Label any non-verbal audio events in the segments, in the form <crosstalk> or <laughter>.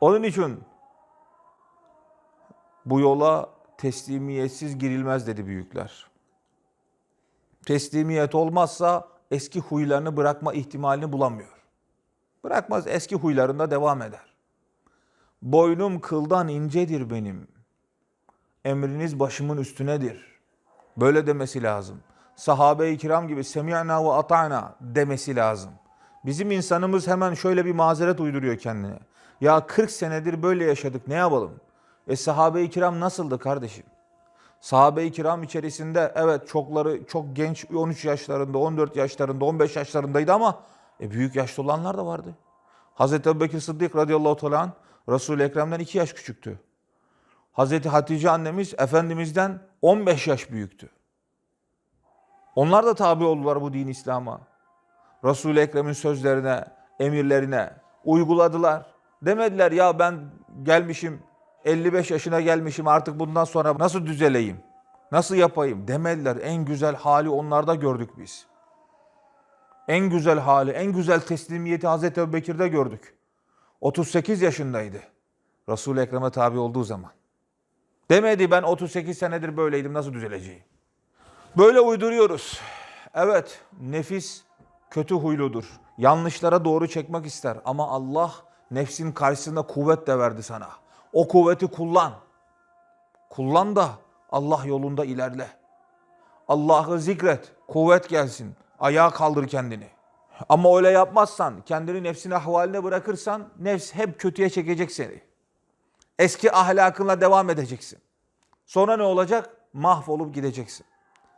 Onun için bu yola teslimiyetsiz girilmez dedi büyükler. Teslimiyet olmazsa eski huylarını bırakma ihtimalini bulamıyor. Bırakmaz eski huylarında devam eder. Boynum kıldan incedir benim. Emriniz başımın üstünedir. Böyle demesi lazım. Sahabe-i kiram gibi semi'na ve ata'na demesi lazım. Bizim insanımız hemen şöyle bir mazeret uyduruyor kendine. Ya 40 senedir böyle yaşadık ne yapalım? E sahabe-i kiram nasıldı kardeşim? Sahabe-i kiram içerisinde evet çokları çok genç 13 yaşlarında, 14 yaşlarında, 15 yaşlarındaydı ama e, büyük yaşlı olanlar da vardı. Hazreti Ebubekir Sıddık radıyallahu teala anh, Resul-i Ekrem'den 2 yaş küçüktü. Hazreti Hatice annemiz Efendimiz'den 15 yaş büyüktü. Onlar da tabi oldular bu din İslam'a. Resul-i Ekrem'in sözlerine, emirlerine uyguladılar. Demediler ya ben gelmişim 55 yaşına gelmişim artık bundan sonra nasıl düzeleyim? Nasıl yapayım? Demediler. En güzel hali onlarda gördük biz. En güzel hali, en güzel teslimiyeti Hazreti Ebubekir'de gördük. 38 yaşındaydı. Resul-i Ekrem'e tabi olduğu zaman. Demedi ben 38 senedir böyleydim nasıl düzeleceğim? Böyle uyduruyoruz. Evet nefis kötü huyludur. Yanlışlara doğru çekmek ister ama Allah nefsin karşısında kuvvet de verdi sana. O kuvveti kullan. Kullan da Allah yolunda ilerle. Allah'ı zikret, kuvvet gelsin. Ayağa kaldır kendini. Ama öyle yapmazsan, kendini nefsin ahvaline bırakırsan nefs hep kötüye çekecek seni. Eski ahlakınla devam edeceksin. Sonra ne olacak? Mahvolup gideceksin.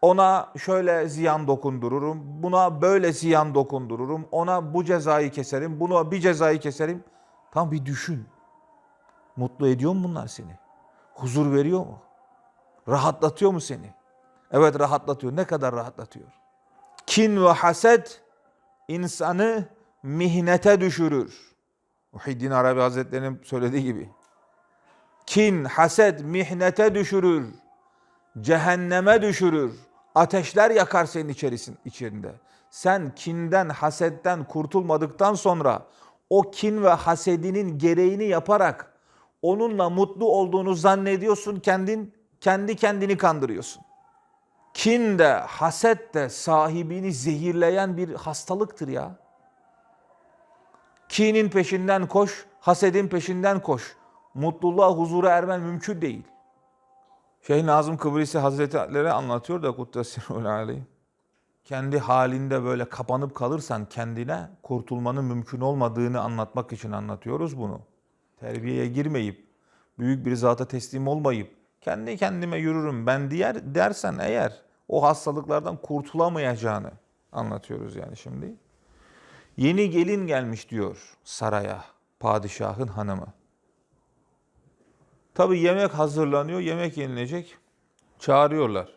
Ona şöyle ziyan dokundururum, buna böyle ziyan dokundururum, ona bu cezayı keserim, buna bir cezayı keserim. Tam bir düşün. Mutlu ediyor mu bunlar seni? Huzur veriyor mu? Rahatlatıyor mu seni? Evet rahatlatıyor. Ne kadar rahatlatıyor? Kin ve haset insanı mihnete düşürür. Muhiddin Arabi Hazretleri'nin söylediği gibi. Kin, haset mihnete düşürür. Cehenneme düşürür. Ateşler yakar senin içerisin, içerinde. Sen kinden, hasetten kurtulmadıktan sonra o kin ve hasedinin gereğini yaparak onunla mutlu olduğunu zannediyorsun kendin, kendi kendini kandırıyorsun. Kin de, haset de sahibini zehirleyen bir hastalıktır ya. Kinin peşinden koş, hasedin peşinden koş. Mutluluğa, huzura ermen mümkün değil. Şeyh Nazım Kıbrisi Hazretleri anlatıyor da Kuddesirul Aleyh. Kendi halinde böyle kapanıp kalırsan kendine kurtulmanın mümkün olmadığını anlatmak için anlatıyoruz bunu. Terbiyeye girmeyip, büyük bir zata teslim olmayıp, kendi kendime yürürüm ben diğer dersen eğer o hastalıklardan kurtulamayacağını anlatıyoruz yani şimdi. Yeni gelin gelmiş diyor saraya padişahın hanımı. Tabi yemek hazırlanıyor, yemek yenilecek. Çağırıyorlar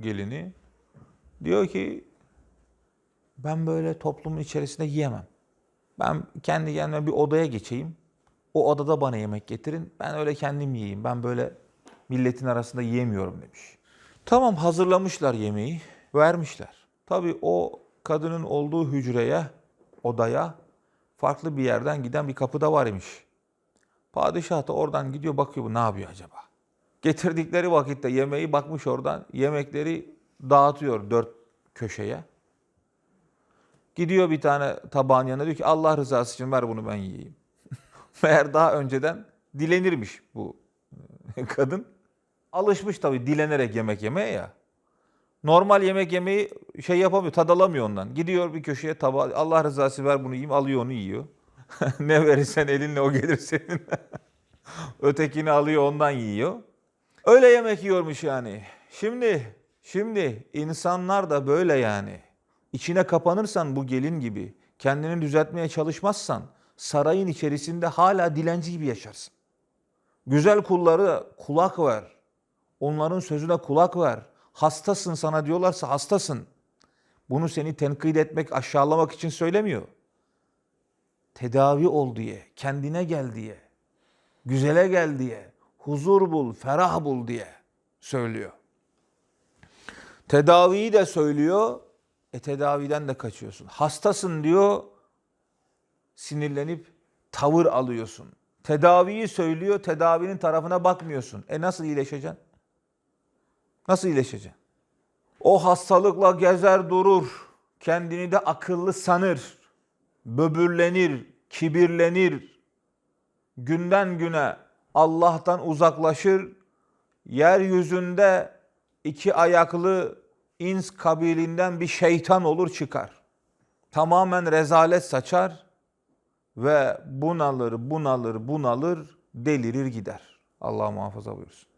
gelini. Diyor ki ben böyle toplumun içerisinde yiyemem. Ben kendi kendime bir odaya geçeyim. O odada bana yemek getirin. Ben öyle kendim yiyeyim. Ben böyle milletin arasında yiyemiyorum demiş. Tamam hazırlamışlar yemeği, vermişler. Tabii o kadının olduğu hücreye, odaya farklı bir yerden giden bir kapı da var imiş. Padişah da oradan gidiyor bakıyor bu ne yapıyor acaba? Getirdikleri vakitte yemeği bakmış oradan yemekleri dağıtıyor dört köşeye. Gidiyor bir tane tabağın yanına diyor ki Allah rızası için ver bunu ben yiyeyim. <laughs> Meğer daha önceden dilenirmiş bu <laughs> kadın. Alışmış tabii dilenerek yemek yemeye ya. Normal yemek yemeyi şey yapamıyor, tad alamıyor ondan. Gidiyor bir köşeye tabağı, Allah rızası ver bunu yiyeyim, alıyor onu yiyor. <laughs> ne verirsen elinle o gelir senin. Ötekini alıyor ondan yiyor. Öyle yemek yiyormuş yani. Şimdi, şimdi insanlar da böyle yani. İçine kapanırsan bu gelin gibi, kendini düzeltmeye çalışmazsan sarayın içerisinde hala dilenci gibi yaşarsın. Güzel kulları kulak ver. Onların sözüne kulak ver. Hastasın sana diyorlarsa hastasın. Bunu seni tenkit etmek, aşağılamak için söylemiyor. Tedavi ol diye, kendine gel diye, güzele gel diye, huzur bul, ferah bul diye söylüyor. Tedaviyi de söylüyor, e tedaviden de kaçıyorsun. Hastasın diyor, sinirlenip tavır alıyorsun. Tedaviyi söylüyor, tedavinin tarafına bakmıyorsun. E nasıl iyileşeceksin? Nasıl iyileşeceksin? O hastalıkla gezer durur. Kendini de akıllı sanır. Böbürlenir, kibirlenir. Günden güne Allah'tan uzaklaşır. Yeryüzünde iki ayaklı ins kabilinden bir şeytan olur çıkar. Tamamen rezalet saçar ve bunalır, bunalır, bunalır, delirir gider. Allah muhafaza buyursun.